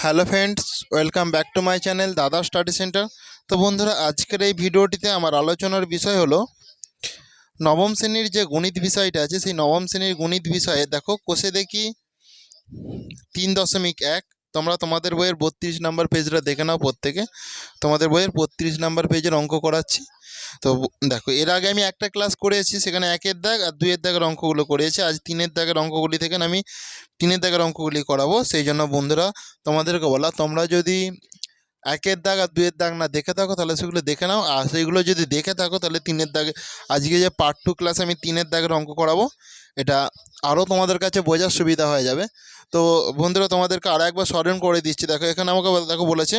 Hello friends welcome back to my channel Dada study centre তো বন্ধুরা, আজকের এই ভিডিওটিতে আমার আলোচনার বিষয় হলো, নবম শ্রেণির যে গণিত বিষয়টা আছে, সেই নবম শ্রেণির গণিত বিষয়ে দেখো, কোষে দেখি তিন দশমিক এক তোমরা তোমাদের বইয়ের বত্রিশ নাম্বার পেজটা দেখে নাও প্রত্যেকে। তোমাদের বইয়ের বত্রিশ নাম্বার পেজের অঙ্ক করাচ্ছি। তো দেখো, এর আগে আমি একটা ক্লাস করেছি, সেখানে একের দাগ আর দুইয়ের দাগের অঙ্কগুলো করেছি। আজ তিনের দাগের অঙ্কগুলি থেকে আমি তিনের দাগের অঙ্কগুলি করাবো। সেই জন্য বন্ধুরা, তোমাদেরকে বলা, তোমরা যদি একের দাগ আর দুইয়ের দাগ না দেখে থাকো, তাহলে সেগুলো দেখে নাও। আর সেইগুলো যদি দেখে থাকো, তাহলে তিনের দাগে, আজকে যে পার্ট টু ক্লাসে আমি তিনের দাগের অঙ্ক করাবো, এটা আরও তোমাদের কাছে বোঝার সুবিধা হয়ে যাবে। তো বন্ধুরা, তোমাদেরকে আরও একবার স্মরণ করে দিচ্ছি। দেখো, এখানে আমাকে দেখো বলেছে,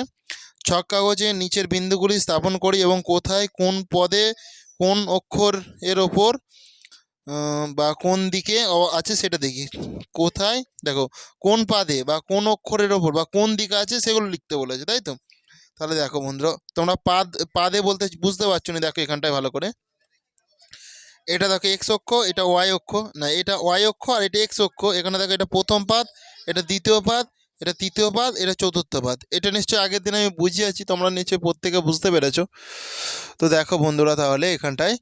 ছক কাগজে নিচের বিন্দুগুলি স্থাপন করি এবং কোথায় কোন পদে কোন অক্ষর এর ওপর বা কোন দিকে আছে সেটা দেখি। কোথায়? দেখো, কোন পাদে বা কোন অক্ষরের ওপর বা কোন দিকে আছে সেগুলো লিখতে বলেছে, তাই তো? তাহলে দেখো বন্ধুরা, তোমরা পাদ, পাদে বলতে বুঝতে পারছ না, দেখো এখানটায় ভালো করে। এটা দেখো এক্স অক্ষ, এটা ওয়াই অক্ষ। না, এটা ওয়াই অক্ষ আর এটা এক্স অক্ষ। এখানে দেখো এটা প্রথম পাদ, এটা দ্বিতীয় পাদ, এটা তৃতীয় পাদ, এটা চতুর্থ পাদ। এটা নিশ্চয়ই আগের দিন আমি বুঝিয়েছি, তোমরা নিশ্চয়ই প্রত্যেকে বুঝতে পেরেছ। তো দেখো বন্ধুরা তাহলে এখানটায়,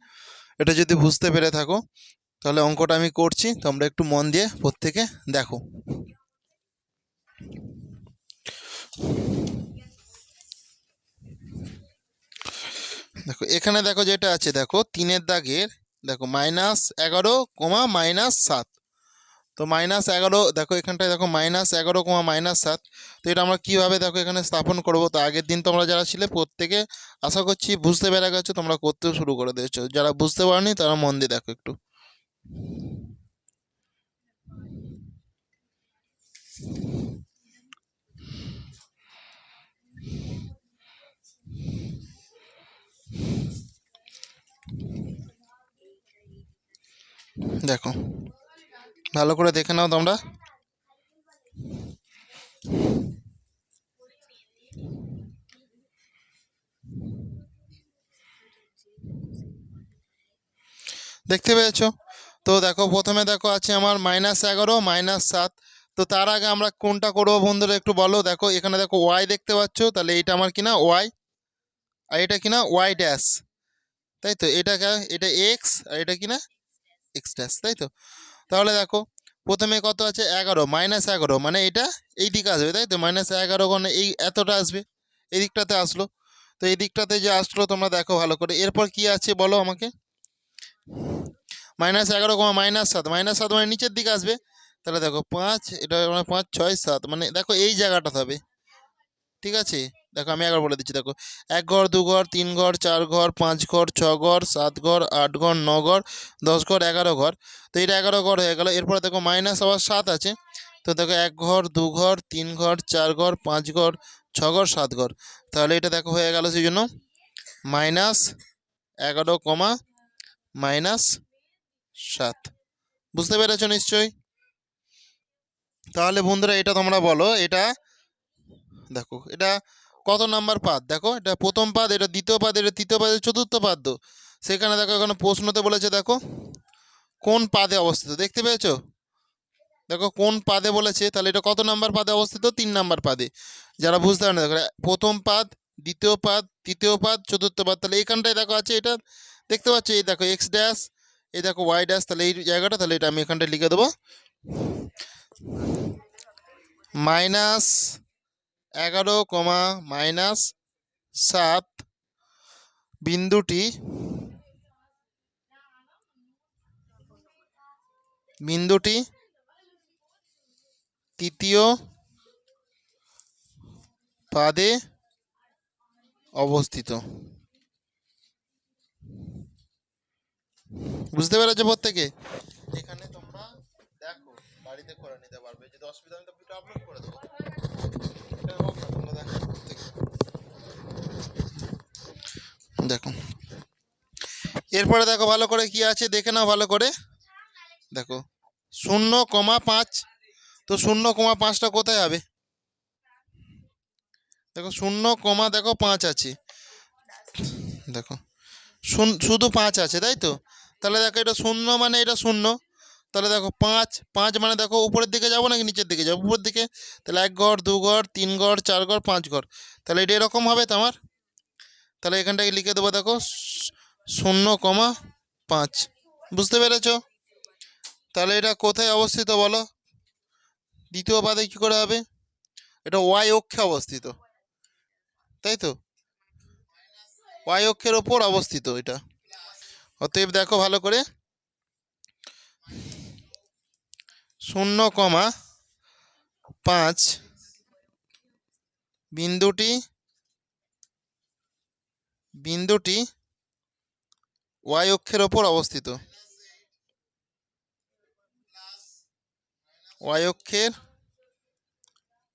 এটা যদি বুঝতে পেরে থাকো, তাহলে অঙ্কটা আমি করছি, তোমরা একটু মন দিয়ে প্রত্যেকে দেখো। দেখো, এখানে দেখো যেটা আছে, দেখো, তিনের দাগের দেখো মাইনাস এগারো কমা মাইনাস সাত। তো মাইনাস এগারো, দেখো এখানটায় দেখো মাইনাস এগারো কমা মাইনাস সাত। তো এটা আমরা কীভাবে দেখো এখানে স্থাপন করব? তো আগের দিন তোমরা যারা ছিলে প্রত্যেকে আশা করছি বুঝতে পেরে গেছো, তোমরা করতেও শুরু করে দিয়েছ। যারা বুঝতে পারোনি, তারা মন দিয়ে দেখো একটু। দেখো। ভালো করে দেখে নাও তোমরা। দেখতে পেয়েছ? তো দেখো, প্রথমে দেখো আছে আমার মাইনাস এগারো মাইনাস সাত। তো তার আগে আমরা কোনটা করব বন্ধুরা একটু বলো। দেখো, এখানে দেখো ওয়াই দেখতে পাচ্ছ, তাহলে এটা আমার কিনা ওয়াই আর এটা কিনা ওয়াই ড্যাশ তাই তো? এটা কা- এটা এক্স আর এটা কিনা এক্স ড্যাশ তাই তো তাহলে দেখো, প্রথমে কত আছে? এগারো মাইনাস এগারো মানে এটা এই দিকে আসবে তাই তো মাইনাস এগারো মানে এই এতটা আসবে এই দিকটাতে আসলো। তো এই দিকটাতে যে আসলো, তোমরা দেখো ভালো করে। এরপর কি আছে বলো আমাকে? মাইনাস এগারো কমা মাইনাস সাত মাইনাস সাত মানে নিচের দিকে আসবে। তাহলে দেখো, পাঁচ, এটা মানে পাঁচ, ছয়, সাত মানে দেখো এই জায়গাটা হবে। ঠিক আছে? দেখো, আমি একবার বলে দিচ্ছি, দেখো, এক ঘর, দু ঘর, তিন ঘর, চার ঘর, পাঁচ ঘর, ছ ঘর, সাত ঘর, আট ঘর, ন ঘর, দশ ঘর, এগারো ঘর। তো এটা এগারো ঘর হয়ে গেল। এরপরে দেখো মাইনাস আবার সাত আছে। তো দেখো, এক ঘর, দু ঘর, তিন ঘর, চার ঘর, পাঁচ ঘর, ছ ঘর, সাত ঘর। তাহলে এটা দেখো, হয়ে গেল সেই জন্য। মাইনাস এগারো কমা মাইনাস সাত। বুঝতে পেরেছ নিশ্চয়ই? তাহলে বন্ধুরা, এটা তোমরা বলো, এটা দেখো, এটা কত নাম্বার পাদ? দেখো, এটা প্রথম পাদ, এটা দ্বিতীয় পাদ, এটা তৃতীয় পাদ চতুর্থ পাদ। তো সেখানে দেখো, এখানে প্রশ্নতে বলেছে, দেখো, কোন পাদে অবস্থিত? দেখতে পেয়েছ? দেখো, কোন পাদে বলেছে, তাহলে এটা কত নাম্বার পাদে অবস্থিত? তিন নাম্বার পাদে। যারা বুঝতে পারে না, দেখো, প্রথম পাদ, দ্বিতীয় পাদ, তৃতীয় পাদ, চতুর্থ পাদ, তাহলে এখানটায় দেখো, আছে এটা, দেখতে পাচ্ছ? এই দেখো এক্স ড্যাশ এই দেখো ওয়াই ড্যাশ তাহলে এই জায়গাটা, তাহলে এটা আমি এখানটায় লিখে দেবো। মাইনাস এগারো কমা মাইনাস সাত বিন্দুটি বিন্দুটি তৃতীয় পাদে অবস্থিত। বুঝতে পেরেছ প্রত্যেকে? এখানে তোমরা দেখো, বাড়িতে করে নিতে পারবে। যদি অসুবিধা আমি তো আপলোড করে দেবো। দেখো। এরপরে দেখো ভালো করে কি আছে, দেখে নাও ভালো করে। দেখো, শূন্য কমা পাঁচ। তো শূন্য কমা পাঁচটা কোথায় হবে? দেখো, শূন্য কমা দেখো পাঁচ আছে। দেখো শুধু পাঁচ আছে, তাই তো? তাহলে দেখো, এটা শূন্য মানে এটা শূন্য। তাহলে দেখো পাঁচ পাঁচ মানে দেখো উপরের দিকে যাব নাকি নিচের দিকে যাব? উপরের দিকে। তাহলে এক ঘর, দু ঘর, তিন ঘর, চার ঘর, পাঁচ ঘর। তাহলে এটা এরকম হবে তো আমার তাহলে এখানটাকে লিখে দেবো দেখো, শূন্য কমা পাঁচ। বুঝতে পেরেছ? তাহলে এটা কোথায় অবস্থিত বলো? দ্বিতীয় পাদে কী করে হবে? এটা ওয়াই অক্ষে অবস্থিত। তাই তো? ওয়াই অক্ষের ওপর অবস্থিত এটা। অতএব দেখো ভালো করে শূন্য কমা পাঁচ বিন্দুটি বিন্দুটি ওয়াই অক্ষের ওপর অবস্থিত। ওয়াই অক্ষের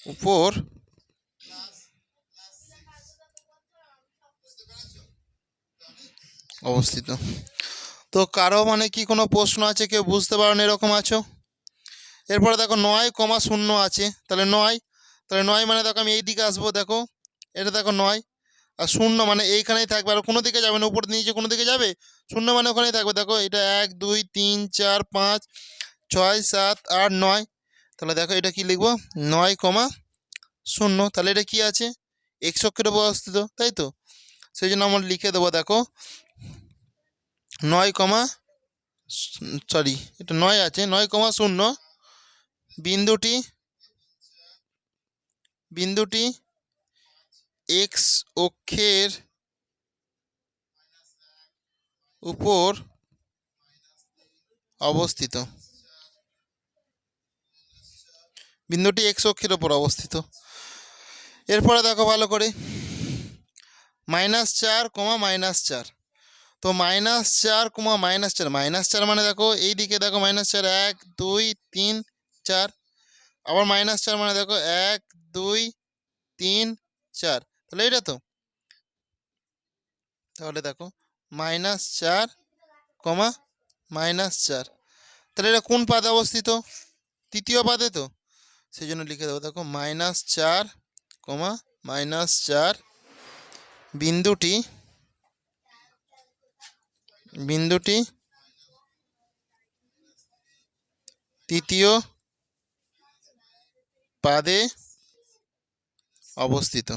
উপর অবস্থিত। তো কারও মানে কি কোনো প্রশ্ন আছে? কেউ বুঝতে পারেন এরকম আছো? এরপরে দেখো নয় কমা শূন্য আছে। তাহলে নয় তাহলে নয় মানে দেখো আমি এই দিকে আসব, দেখো। এটা দেখো নয়। আর শূন্য মানে এইখানেই থাকবে। আর কোনো দিকে যাবে না, উপর নিচে কোনো দিকে যাবে? শূন্য মানে ওখানেই থাকবে। দেখো এটা এক, দুই, তিন, চার, পাঁচ, ছয়, সাত, আট, নয়। তাহলে দেখো এটা কি লিখব? নয় কমা শূন্য। তাহলে এটা কি আছে? এক্স অক্ষের উপর অবস্থিত, তাই তো? সেই জন্য আমরা লিখে দেবো, দেখো। নয় কমা সরি, এটা নয় আছে, নয় কমা শূন্য। বিন্দুটি বিন্দুটি এক্স অক্ষের উপর অবস্থিত। বিন্দুটি এক্স অক্ষের উপর অবস্থিত। এরপরে দেখো ভালো করে। মাইনাস চার কমা মাইনাস চার। তো মাইনাস চার কমা মাইনাস চার মাইনাস চার মানে দেখো, এই দিকে দেখো মাইনাস চার, এক, দুই, তিন চার। আবার মাইনাস চার মানে দেখো এক, দুই, তিন, চার। তাহলে এটা তো? তাহলে দেখো মাইনাস চার কমা মাইনাস চার। তাহলে এটা কোন পাদে অবস্থিত? তৃতীয় পাদে তো? সেই জন্য লিখে দেবো, দেখো মাইনাস চার কমা মাইনাস চার। বিন্দুটি বিন্দুটি, তৃতীয় পাদে অবস্থিত।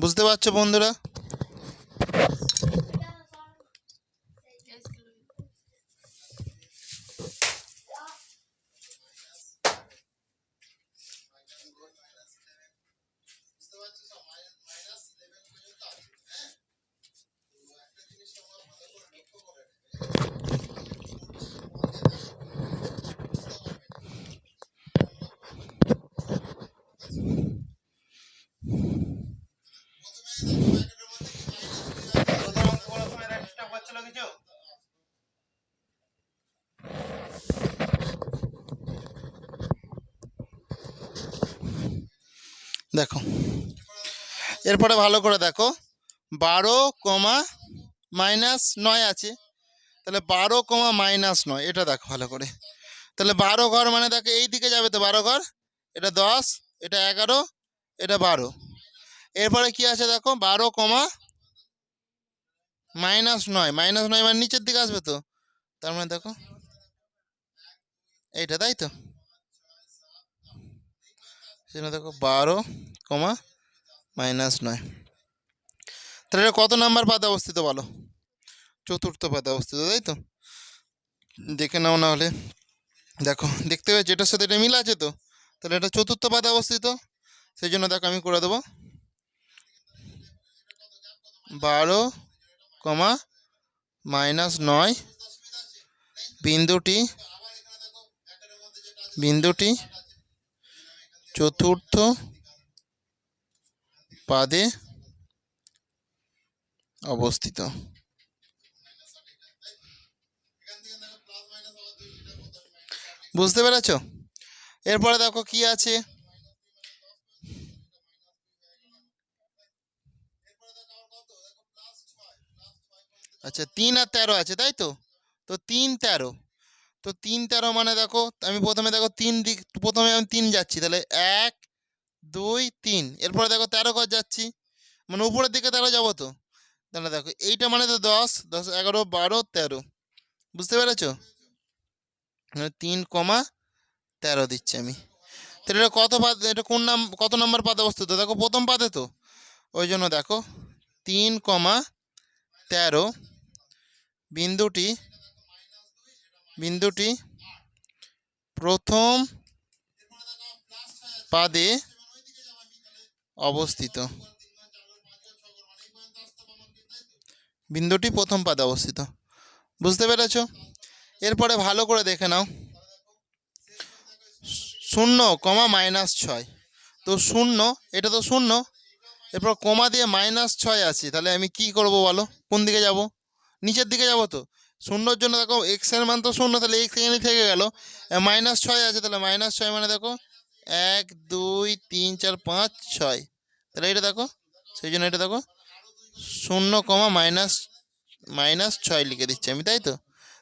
বুঝতে পারছ বন্ধুরা? দেখো। এরপরে ভালো করে দেখো। বারো কমা মাইনাস নয় আছে। তাহলে বারো কমা মাইনাস নয়, এটা দেখো ভালো করে। তাহলে বারো ঘর মানে দেখো এই দিকে যাবে তো বারো ঘর। এটা দশ, এটা এগারো, এটা বারো। এরপরে কি আছে দেখো? বারো কমা মাইনাস নয়। মাইনাস নয় মানে নিচের দিকে আসবে তো। তার মানে দেখো, এইটা তাই তো? সেজন্য দেখো বারো কমা মাইনাস নয়। তাহলে এটা কত নাম্বার পাতে অবস্থিত বলো? চতুর্থ পাতে অবস্থিত, তাই তো? দেখে নাও না হলে। দেখো, দেখতে পাচ্ছি এটার সাথে এটা মিল আছে তো? তাহলে এটা চতুর্থ পাতে অবস্থিত। সেই জন্য দেখো আমি করে দেবো। বারো কমা মাইনাস নয়, বিন্দুটি বিন্দুটি চতুর্থ পাদে অবস্থিত। বুঝতে পেরেছ? এরপরে দেখো কি আছে। আচ্ছা তিন আর তেরো আছে, তাই তো? তো তিন তেরো। তো তিন তেরো মানে দেখো, আমি প্রথমে দেখো তিন দিক, প্রথমে আমি তিন যাচ্ছি, তাহলে এক, দুই, তিন। এরপরে দেখো তেরো ঘর যাচ্ছি মানে উপরের দিকে তেরো যাব তো? তাহলে দেখো, এইটা মানে তো দশ দশ, এগারো, বারো, তেরো। বুঝতে পেরেছ? মানে তিন কমা তেরো দিচ্ছি আমি। তাহলে এটা কত পাদ এটা কোন নাম, কত নম্বর পাদে অবস্থিত দেখো প্রথম পাতে তো। ওই জন্য দেখো, তিন কমা তেরো, বিন্দুটি বিন্দুটি প্রথম পাদে অবস্থিত। বিন্দুটি প্রথম পাদে অবস্থিত। বুঝতে পেরেছ? এরপরে ভালো করে দেখে নাও। শূন্য কমা মাইনাস ছয়। তো শূন্য, এটা তো শূন্য। এরপর কমা দিয়ে মাইনাস ছয় আছে। তাহলে আমি কি করব বলো? কোন দিকে যাব? নিচের দিকে যাব তো? শূন্যর জন্য দেখো এক্সের মান তো শূন্য, তাহলে এক্স এখানে থেকে গেল। মাইনাস ছয় আছে, তাহলে মাইনাস ছয় মানে দেখো এক, দুই, তিন, চার, পাঁচ, ছয়। তাহলে এটা দেখো, সেই জন্য এটা দেখো শূন্য কমা মাইনাস মাইনাস ছয় লিখে দিচ্ছি আমি, তাই তো?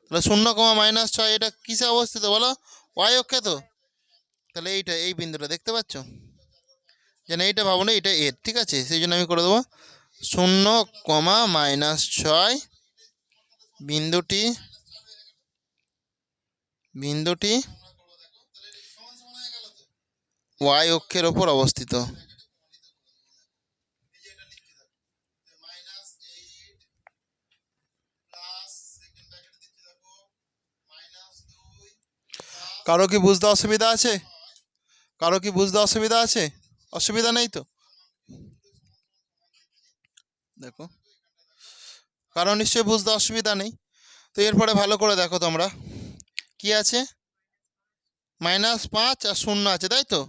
তাহলে শূন্য কমা মাইনাস ছয়, এটা কিসে অবস্থিত বলো? ওয়াই অক্ষে তো? তাহলে এইটা, এই বিন্দুটা দেখতে পাচ্ছ? যেন এইটা ভাবো না এটা এর, ঠিক আছে? সেই জন্য আমি করে দেবো শূন্য কমা মাইনাস ছয় বিন্দুটি বিন্দুটি ওয়াই অক্ষের ওপর অবস্থিত। কারও কি বুঝতে অসুবিধা আছে? কারও কি বুঝতে অসুবিধা আছে? অসুবিধা নেই তো? দেখো। কারও নিশ্চয়ই বুঝতে অসুবিধা নেই। তো এরপরে ভালো করে দেখো তোমরা। কি আছে? মাইনাস পাঁচ আর শূন্য আছে, তাই তো?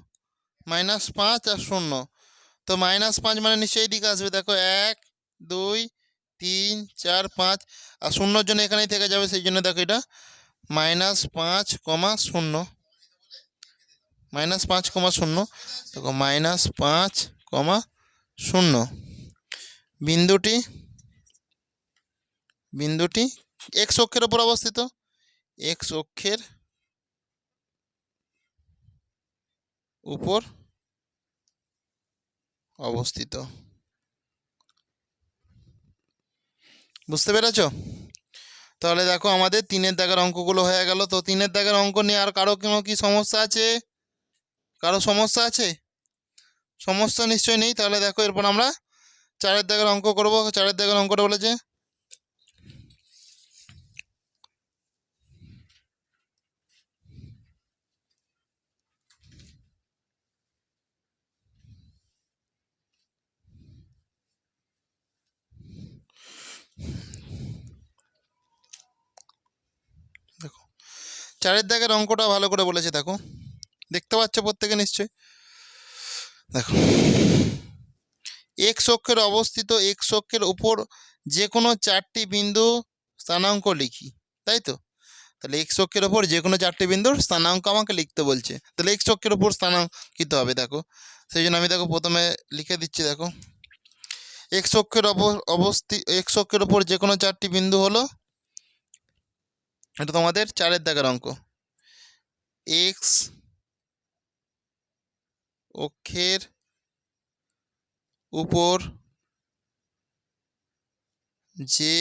মাইনাস পাঁচ আর শূন্য। তো মাইনাস পাঁচ মানে নিশ্চয়ই দিকে আসবে। দেখো এক, দুই, তিন, চার, পাঁচ আর শূন্যর জন্য এখানেই থেকে যাবে, সেই জন্য দেখো এটা মাইনাস পাঁচ কমা শূন্য। মাইনাস পাঁচ কমা শূন্য। দেখো, মাইনাস পাঁচ কমা শূন্য। বিন্দুটি বিন্দুটি এক্স অক্ষের ওপর অবস্থিত। এক্স অক্ষের উপর অবস্থিত। বুঝতে পেরেছ? তাহলে দেখো আমাদের তিনের দাগের অঙ্কগুলো হয়ে গেল। তো তিনের দাগের অঙ্ক নিয়ে আর কারও কোনো কি সমস্যা আছে? কারও সমস্যা আছে? সমস্যা নিশ্চয়ই নেই। তাহলে দেখো এরপর আমরা চারের দাগের অঙ্ক করব। চারের দাগের অঙ্কটা বলেছে চারের দাগের অঙ্কটা ভালো করে বলেছে, দেখো। দেখতে পাচ্ছ প্রত্যেকে নিশ্চয়ই? দেখো। এক্স অক্ষের অবস্থিত এক্স অক্ষের উপর যে কোনো চারটি বিন্দু স্থানাঙ্ক লিখি, তাই তো? তাহলে এক্স অক্ষের ওপর যে কোনো চারটি বিন্দুর স্থানাঙ্ক আমাকে লিখতে বলছে। তাহলে এক্স অক্ষের ওপর স্থানাঙ্কিত হবে, দেখো। সেই জন্য আমি দেখো প্রথমে লিখে দিচ্ছি, দেখো। এক্স অক্ষের অবস্থি এক্স অক্ষের ওপর যে কোনো চারটি বিন্দু হলো এটা তোমাদের চারের দাগের অঙ্ক। এক্স অক্ষের উপর যে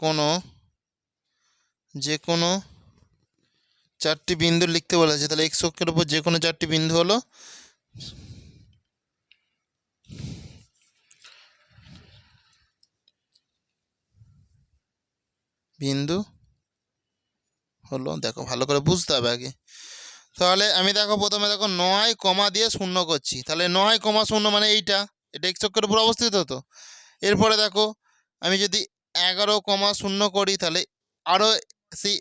কোনো যে কোনো চারটি বিন্দু লিখতে বলেছে। তাহলে এক্স অক্ষের উপর যে কোনো চারটি বিন্দু হলো বিন্দু হলো, দেখো ভালো করে বুঝতে হবে আগে। তাহলে আমি দেখো প্রথমে দেখো নয় কমা দিয়ে শূন্য করছি। তাহলে নয় কমা শূন্য মানে এইটা, এটা এক চক্রের উপর অবস্থিত তো? এরপরে দেখো আমি যদি এগারো কমা শূন্য করি, তাহলে আরও সেই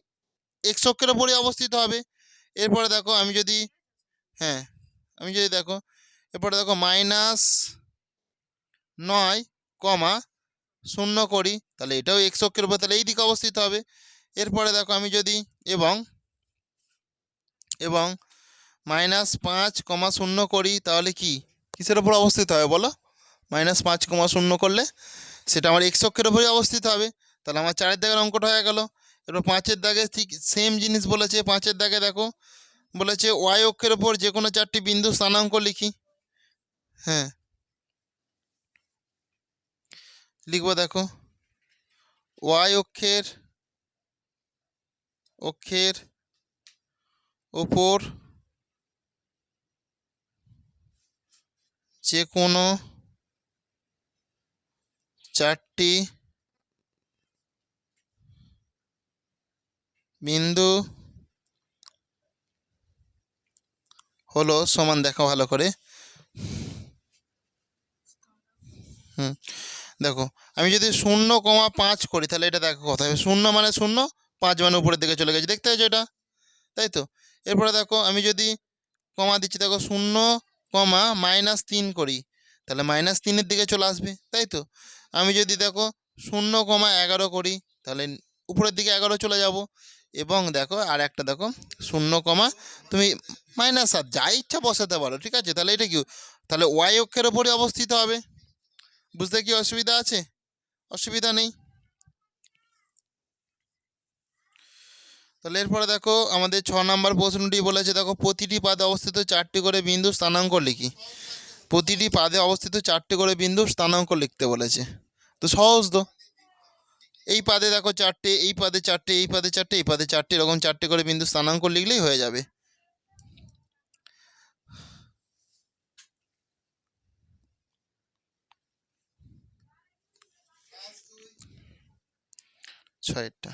এক চক্রের উপরই অবস্থিত হবে। এরপরে দেখো আমি যদি হ্যাঁ আমি যদি দেখো, এরপরে দেখো মাইনাস নয় কমা শূন্য করি তাহলে এটাও এক চক্রের উপর তাহলে এই দিকে অবস্থিত হবে। এরপরে দেখো আমি যদি এবং এবং মাইনাস পাঁচ কমা শূন্য করি তাহলে কি? কিসের ওপর অবস্থিত হবে বলো? মাইনাস পাঁচ কমা শূন্য করলে সেটা আমার এক্স অক্ষের ওপরই অবস্থিত হবে। তাহলে আমার চারের দাগের অঙ্কটা হয়ে গেল। এবার পাঁচের দাগে ঠিক সেম জিনিস বলেছে, পাঁচের দাগে দেখো, বলেছে ওয়াই অক্ষের ওপর যে কোনো চারটি বিন্দু স্থানাঙ্ক লিখি। হ্যাঁ। লিখব দেখো। ওয়াই অক্ষের অক্ষের ওপর যে কোনো চারটি বিন্দু হলো সমান দেখো ভালো করে। হুম। দেখো, আমি যদি শূন্য কমা পাঁচ করি, তাহলে এটা দেখো কথা। হবে শূন্য মানে শূন্য, পাঁচ মানে উপরের দিকে চলে গেছে। দেখতে পাচ্ছ এটা? তাই তো? এরপরে দেখো, আমি যদি কমা দিচ্ছি, দেখো শূন্য কমা মাইনাস তিন করি, তাহলে মাইনাস তিনের দিকে চলে আসবে। তাই তো? আমি যদি দেখো শূন্য কমা এগারো করি, তাহলে উপরের দিকে এগারো চলে যাব। এবং দেখো, আর একটা দেখো, শূন্য কমা তুমি মাইনাস সাত, যা ইচ্ছা বসাতে পারো, ঠিক আছে? তাহলে এটা কি? তাহলে ওয়াই অক্ষের ওপরে অবস্থিত হবে। বুঝতে কি অসুবিধা আছে? অসুবিধা নেই। তাহলে এরপরে দেখো, আমাদের ছ নম্বর প্রশ্নটি বলেছে, দেখো, প্রতিটি পাদে অবস্থিত চারটি করে বিন্দু স্থানাঙ্ক লিখি। প্রতিটি পাদে অবস্থিত চারটি করে বিন্দু স্থানাঙ্ক লিখতে বলেছে। তো সহজ তো। এই পাদে দেখো চারটে, এই পাদে চারটে, এই পাদে চারটে, এই পাদে চারটে, এরকম চারটে করে বিন্দু স্থানাঙ্ক লিখলেই হয়ে যাবে। ছয়টা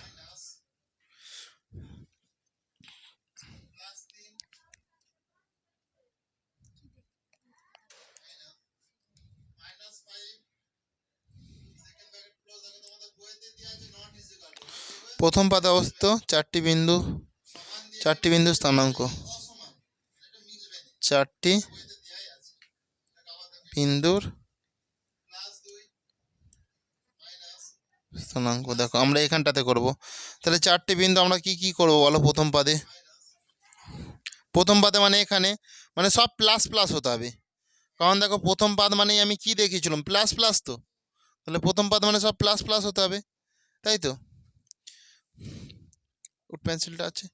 প্রথম পাদে অবস্থিত চারটি বিন্দু চারটি বিন্দু স্থানাঙ্ক। চারটি বিন্দুর স্থানাঙ্ক দেখো আমরা এখানটাতে করব। তাহলে চারটি বিন্দু আমরা কি কি করব বলো প্রথম পাদে? প্রথম পাদে মানে এখানে মানে সব প্লাস প্লাস হতে হবে। কারণ দেখো প্রথম পাদ মানে আমি কি দেখিয়েছিলাম? প্লাস প্লাস তো। তাহলে প্রথম পাদ মানে সব প্লাস প্লাস হতে হবে, তাই তো? উড পেন্সিলটা আছে।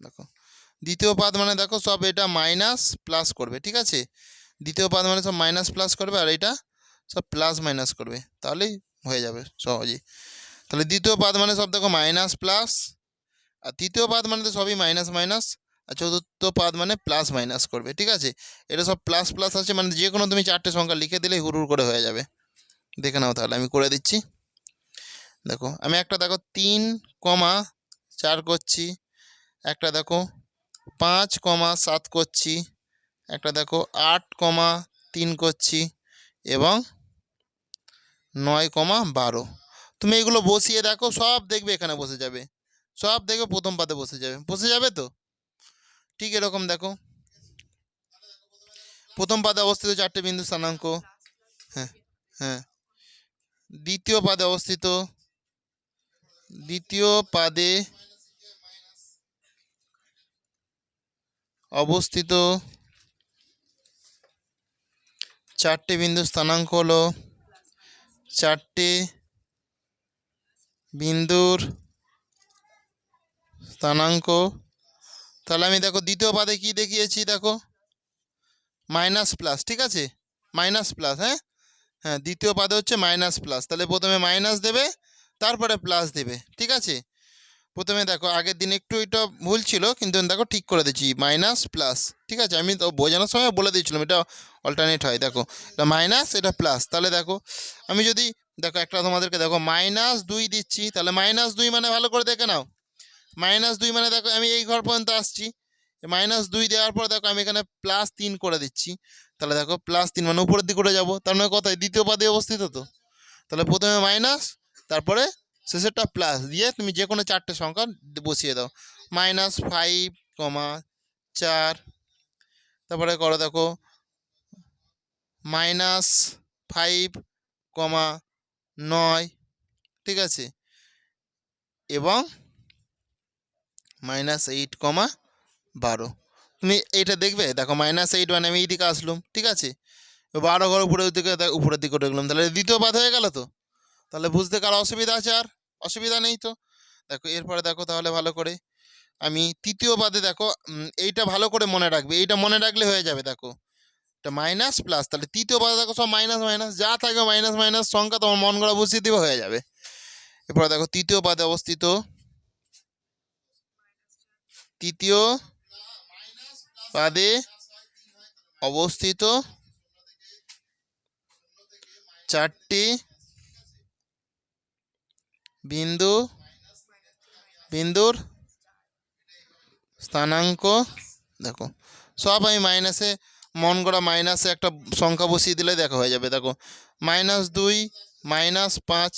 দেখো, দ্বিতীয় পাদ মানে দেখো সব এটা মাইনাস প্লাস করবে, ঠিক আছে? দ্বিতীয় পাদ মানে সব মাইনাস প্লাস করবে আর এটা সব প্লাস মাইনাস করবে। তাহলেই হয়ে যাবে সহজেই। তাহলে দ্বিতীয় পাদ মানে সব দেখো মাইনাস প্লাস আর তৃতীয় পাদ মানে তো সবই মাইনাস মাইনাস আর চতুর্থ পাদ মানে প্লাস মাইনাস করবে, ঠিক আছে? এটা সব প্লাস প্লাস আছে মানে যে কোনো তুমি চারটে সংখ্যা লিখে দিলেই হুড়ুর করে হয়ে যাবে। দেখে নাও তাহলে, আমি করে দিচ্ছি। দেখো, আমি একটা দেখো তিন কমা চার করছি, একটা দেখো পাঁচ কমা সাত করছি, একটা দেখো আট কমা তিন করছি এবং নয় কমা বারো। তুমি এগুলো বসিয়ে দেখো, সব দেখবে এখানে বসে যাবে। সব দেখবে প্রথম পাতে বসে যাবে। বসে যাবে তো? ঠিক এরকম দেখো। প্রথম পাদে অবস্থিত চারটে বিন্দু স্থানাঙ্ক। হ্যাঁ হ্যাঁ। দ্বিতীয় পাদে অবস্থিত, দ্বিতীয় পাদে অবস্থিত চারটে বিন্দু স্থানাঙ্ক হলো চারটে বিন্দুর স্থানাঙ্ক। তাহলে আমি দেখো দ্বিতীয় পাদে কি দেখিয়েছি দেখো? মাইনাস প্লাস, ঠিক আছে? মাইনাস প্লাস হ্যাঁ? হ্যাঁ দ্বিতীয় পাদে হচ্ছে মাইনাস প্লাস। তাহলে প্রথমে মাইনাস দেবে, তারপরে প্লাস দেবে, ঠিক আছে? প্রথমে দেখো, আগের দিন একটু এটা ভুল ছিল, কিন্তু দেখো ঠিক করে দিচ্ছি, মাইনাস প্লাস, ঠিক আছে? আমি তো বোঝানোর সময় বলে দিয়েছিলাম, এটা অল্টারনেট হয়, দেখো। এটা মাইনাস এটা প্লাস তাহলে দেখো, আমি যদি, দেখো একটা তোমাদেরকে দেখো মাইনাস দুই দিচ্ছি, তাহলে মাইনাস দুই মানে ভালো করে দেখে নাও। মাইনাস দুই মানে দেখো, আমি এই ঘর পর্যন্ত আসছি। মাইনাস দুই দেওয়ার পর দেখো, আমি এখানে প্লাস তিন করে দিচ্ছি। তাহলে দেখো প্লাস তিন মানে উপরের দিকে উঠে যাব। তার মানে কোথায়? দ্বিতীয় পাদে অবস্থিত তো। তাহলে প্রথমে মাইনাস তারপরে শেষেরটা প্লাস দিয়ে তুমি যে কোনো চারটে সংখ্যা বসিয়ে দাও। মাইনাস ফাইভ কমা চার। তারপরে করো দেখো মাইনাস ফাইভ কমা নয়, ঠিক আছে? এবং মাইনাস এইট কমা বারো। তুমি এইটা দেখবে? দেখো মাইনাস এইট মানে আমি এই দিকে আসলাম, ঠিক আছে? বারো ঘর উপরের দিকে উপরের দিকে গেলাম তাহলে দ্বিতীয় পাত হয়ে গেল তো? তাহলে বুঝতে কার অসুবিধা আছে আর? অসুবিধা নেই তো? দেখো, এরপরে দেখো তাহলে ভালো করে। আমি তৃতীয় পাদে দেখো এইটা ভালো করে মনে রাখবে। এইটা মনে রাখলে হয়ে যাবে, দেখো। এটা মাইনাস প্লাস তাহলে তৃতীয় পাদে দেখো সব মাইনাস মাইনাস যা থাকবে মাইনাস মাইনাস সংখ্যা তোমার মন গড়া বসিয়ে দিবে, হয়ে যাবে। এরপরে দেখো তৃতীয় পাদে অবস্থিত। তৃতীয় পাদে অবস্থিত চারটি বিন্দু, বিন্দুর স্থানাঙ্ক, দেখো, সব আমি মাইনাসে মন করা মাইনাসে একটা সংখ্যা বসিয়ে দিলে দেখা হয়ে যাবে, দেখো। মাইনাস দুই মাইনাস পাঁচ,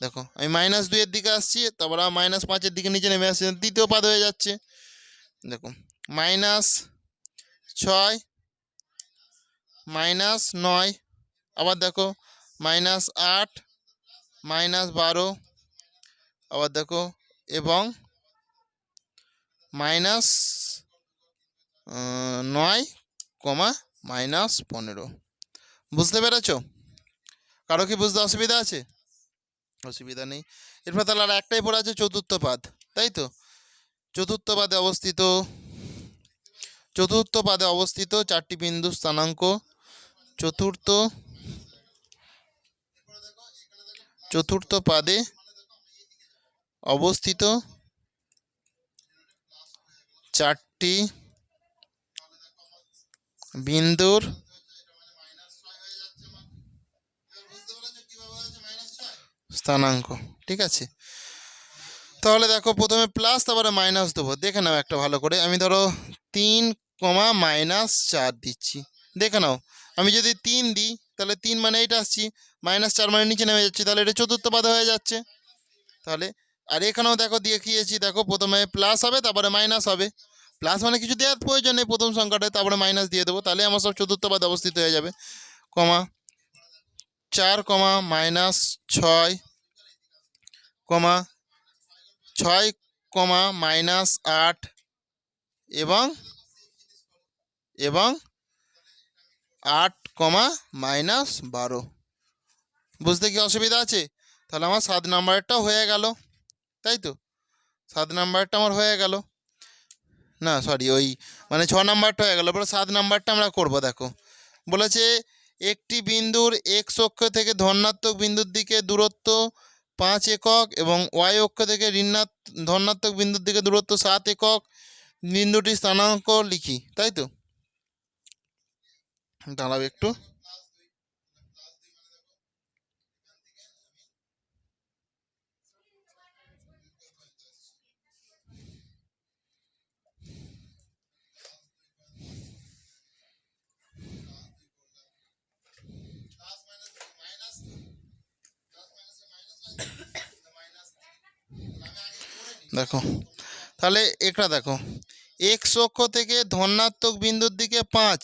দেখো। আমি মাইনাস দুইয়ের দিকে আসছি, তারপর মাইনাস পাঁচের দিকে নিচে নেমে আসছি, দ্বিতীয় পাদ হয়ে যাচ্ছে। দেখো মাইনাস ছয় মাইনাস নয়, আবার দেখো মাইনাস আট মাইনাস বারো, আবার দেখো, এবং মাইনাস নয় কমা মাইনাস পনেরো। বুঝতে পেরেছ? কারও কি বুঝতে অসুবিধা আছে? অসুবিধা নেই। এরপর তাহলে আর একটাই পড়ে আছে চতুর্থ পাদ, তাই তো? চতুর্থ পাদে অবস্থিত, চতুর্থ পাদে অবস্থিত চারটি বিন্দু স্থানাঙ্ক, চতুর্থ চতুর্থ পাদে অবস্থিত চারটি বিন্দুর স্থানাঙ্ক, ঠিক আছে? তাহলে দেখো প্রথমে প্লাস তারপরে মাইনাস দেবো। দেখে নাও একটা ভালো করে। আমি ধরো তিন কমা মাইনাস চার দিচ্ছি। দেখে নাও। আমি যদি তিন দিই, তাহলে তিন মানে এইটা আসছি। মাইনাস চার মানে নিচে নেমে যাচ্ছি। তাহলে এটা চতুর্থ পাদে হয়ে যাচ্ছে। তাহলে, আর এখানেও দেখো দেখিয়েছি, দেখো প্রথমে প্লাস হবে, তারপরে মাইনাস হবে। প্লাস মানে কিছু দেওয়ার প্রয়োজন নেই প্রথম সংখ্যাটায় তারপরে মাইনাস দিয়ে দেবো। তাহলে আমার সব চতুর্থ পাদে অবস্থিত হয়ে যাবে। কমা চার, কমা মাইনাস ছয়, কমা ছয়, কমা মাইনাস আট এবং এবং আট, কমা মাইনাস বারো। বুঝতে কি অসুবিধা আছে? তাহলে আমার সাত নাম্বারটা হয়ে গেল। তাই তো? সাত নাম্বারটা আমার হয়ে গেল। না সরি ওই মানে ছ নাম্বারটা হয়ে গেল, এবার সাত নাম্বারটা আমরা করব, দেখো। বলেছে, একটি বিন্দুর এক্স অক্ষ থেকে ধনাত্মক বিন্দুর দিকে দূরত্ব পাঁচ একক এবং ওয়াই অক্ষ থেকে ঋণাত্ম ধনাত্মক বিন্দুর দিকে দূরত্ব সাত একক বিন্দুটি স্থানাঙ্ক লিখি, তাই তো? দাঁড়াবে একটু। দেখো। তাহলে এটা দেখো। এক্স অক্ষ থেকে ধনাত্মক বিন্দুর দিকে পাঁচ,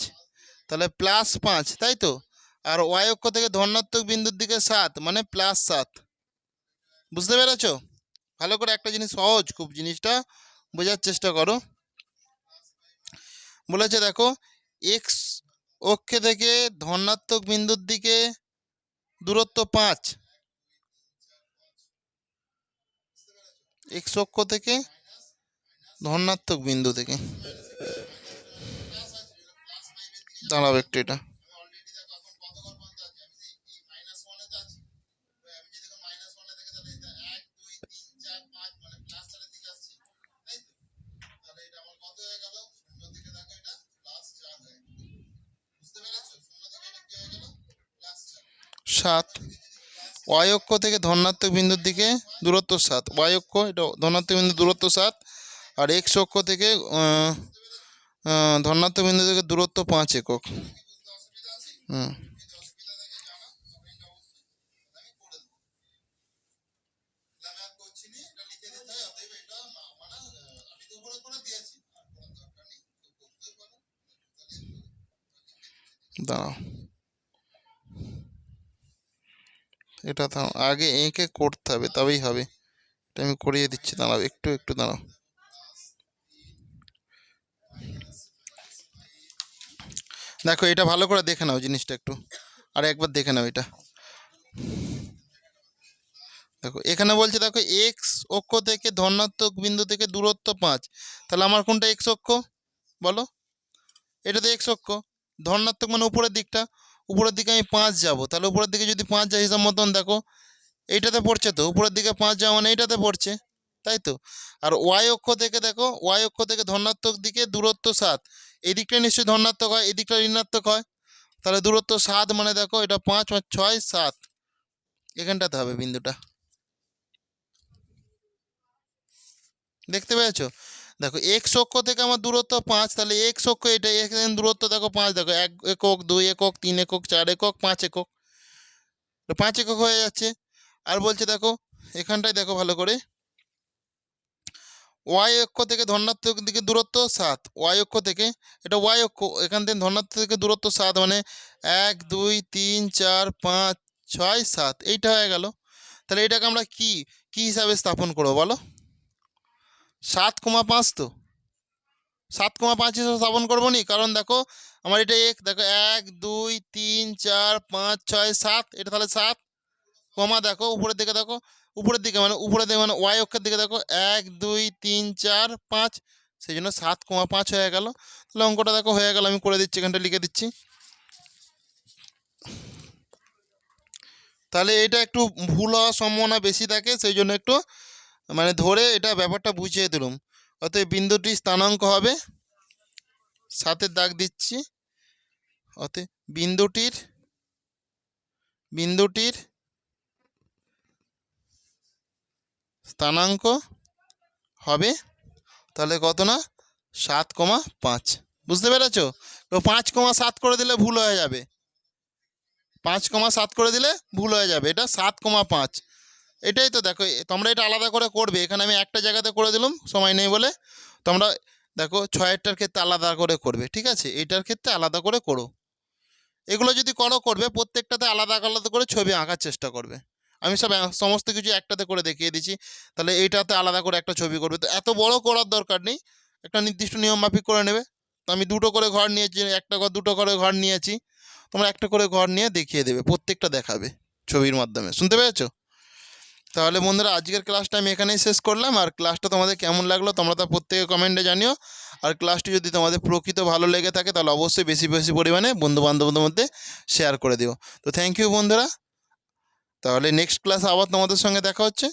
তাহলে প্লাস পাঁচ, তাই তো? আর ওয়াই অক্ষ থেকে ধনাত্মক বিন্দুর দিকে সাত মানে প্লাস সাত। বুঝতে পেরেছ? ভালো করে একটা জিনিস সহজ খুব জিনিসটা বোঝার চেষ্টা করো। বলেছে দেখো এক্স অক্ষে থেকে ধনাত্মক বিন্দুর দিকে দূরত্ব পাঁচ এক্স অক্ষ থেকে ধনাত্মক বিন্দু থেকে। দাঁড়াও একটু এটা। সাত। ওয়াই অক্ষ থেকে ধনাত্মক বিন্দুর দিকে দূরত্ব সাত। ওয়াই অক্ষ এটা ধনাত্মক বিন্দু দূরত্ব সাত। আর এক্স অক্ষ থেকে ধনাত্মক বিন্দু থেকে দূরত্ব পাঁচ একক। হুম। দাঁড়াও। এটা তো আগে এঁকে করতে হবে, তবেই হবে। এটা আমি করিয়ে দিচ্ছি, দাঁড়াও, একটু একটু দাঁড়াও। দেখো, এটা ভালো করে দেখে নাও জিনিসটা একটু, আর একবার দেখে নাও এটা। দেখো, এখানে বলছে, দেখো এক্স অক্ষ থেকে ধনাত্মক বিন্দু থেকে দূরত্ব পাঁচ। তাহলে আমার কোনটা এক্স অক্ষ? বলো। এটা তো এক্স অক্ষ। ধনাত্মক মানে উপরের দিকটা। উপরের দিকে আমি পাঁচ যাব। তাহলে উপরের দিকে যদি পাঁচ যাই হিসাব মতন দেখো, এইটাতে পড়ছে তো, উপরের দিকে পাঁচ যাওয়া মানে এইটাতে পড়ছে, তাই তো? আর ওয়াই অক্ষ থেকে দেখো ওয়াই অক্ষ থেকে ধনাত্মক দিকে দূরত্ব সাত, এই দিকটা নিশ্চয়ই ধনাত্মক হয়, এই দিকটা ঋণাত্মক হয়, তাহলে দূরত্ব সাত মানে দেখো, এটা পাঁচ পাঁচ ছয় সাত, এখানটাতে হবে বিন্দুটা। দেখতে পেয়েছ? দেখো এক্স অক্ষ থেকে আমার দূরত্ব পাঁচ, তাহলে এক্স অক্ষ এটা, এখানে দূরত্ব দেখো পাঁচ, দেখো এক একক, দুই একক, তিন একক, চার একক, পাঁচ একক। পাঁচ একক হয়ে যাচ্ছে। আর বলছে দেখো, এখানটায় দেখো ভালো করে। ওয়াই অক্ষ থেকে ধনাত্মক দিকে দূরত্ব সাত ওয়াই অক্ষ থেকে, এটা ওয়াই অক্ষ, এখান থেকে ধনাত্মক থেকে দূরত্ব সাত মানে এক, দুই, তিন, চার, পাঁচ, ছয়, সাত, এইটা হয়ে গেল। তাহলে এটাকে আমরা কি কি হিসাবে স্থাপন করব বলো? সাত কমা পাঁচ তো। সাত কমা পাঁচ হিসাবে স্থাপন করব নি। কারণ দেখো, আমার এটা এক, দেখো, এক, দুই, তিন, চার, পাঁচ, ছয়, সাত। এটা তাহলে সাত কমা দেখো, উপরের দিকে দেখো, উপরের দিকে মানে উপরের দিকে মানে ওয়াই অক্ষের দিকে দেখো, এক, দুই, তিন, চার, পাঁচ। সেই জন্য সাত কমা পাঁচ হয়ে গেল। তাহলে অঙ্কটা দেখো হয়ে গেল, আমি করে দিচ্ছি, এখানটা লিখে দিচ্ছি। তাহলে এটা একটু ভুল হওয়ার সম্ভাবনা বেশি থাকে, সেই জন্য একটু মানে ধরে এটা ব্যাপারটা বুঝিয়ে দিলুম। অতএব বিন্দুটি স্থানাঙ্ক হবে সাতের দাগ দিচ্ছি। অতএব বিন্দুটির বিন্দুটির স্থানাঙ্ক হবে তাহলে কত না? সাত কমা পাঁচ। বুঝতে পেরেছ? তো পাঁচ কমা সাত করে দিলে ভুল হয়ে যাবে। পাঁচ কমা সাত করে দিলে ভুল হয়ে যাবে। এটা সাত কমা পাঁচ। এটাই তো দেখো তোমরা এটা আলাদা করে করবে। এখানে আমি একটা জায়গাতে করে দিলাম, সময় নেই বলে। তোমরা দেখো ছয়েরটার ক্ষেত্রে আলাদা করে করবে, ঠিক আছে? এইটার ক্ষেত্রে আলাদা করে করো। এগুলো যদি করো, করবে, প্রত্যেকটাতে আলাদা আলাদা করে ছবি আঁকার চেষ্টা করবে। আমি সব সমস্ত কিছু একটাতে করে দেখিয়ে দিচ্ছি। তাহলে এইটাতে আলাদা করে একটা ছবি করবে। তো এত বড় করার দরকার নেই। একটা নির্দিষ্ট নিয়ম মাফিক করে নেবে। তো আমি দুটো করে ঘর নিয়েছি, একটা ঘর, দুটো করে ঘর নিয়েছি। তোমরা একটা করে ঘর নিয়ে দেখিয়ে দেবে, প্রত্যেকটা দেখাবে ছবির মাধ্যমে। শুনতে পেরেছ তাহলে বন্ধুরা, আজকের ক্লাসটা আমি এখানেই শেষ করলাম। আর ক্লাসটা তোমাদের কেমন লাগল, তোমরা তা প্রত্যেকে কমেন্টে জানিও। আর ক্লাসটি যদি তোমাদের প্রকৃত ভালো লেগে থাকে, তাহলে অবশ্যই বেশি বেশি পরিমাণে বন্ধুবান্ধবদের মধ্যে শেয়ার করে দিও। তো থ্যাংক ইউ বন্ধুরা। তাহলে নেক্সট ক্লাস আবার তোমাদের সঙ্গে দেখা হচ্ছে।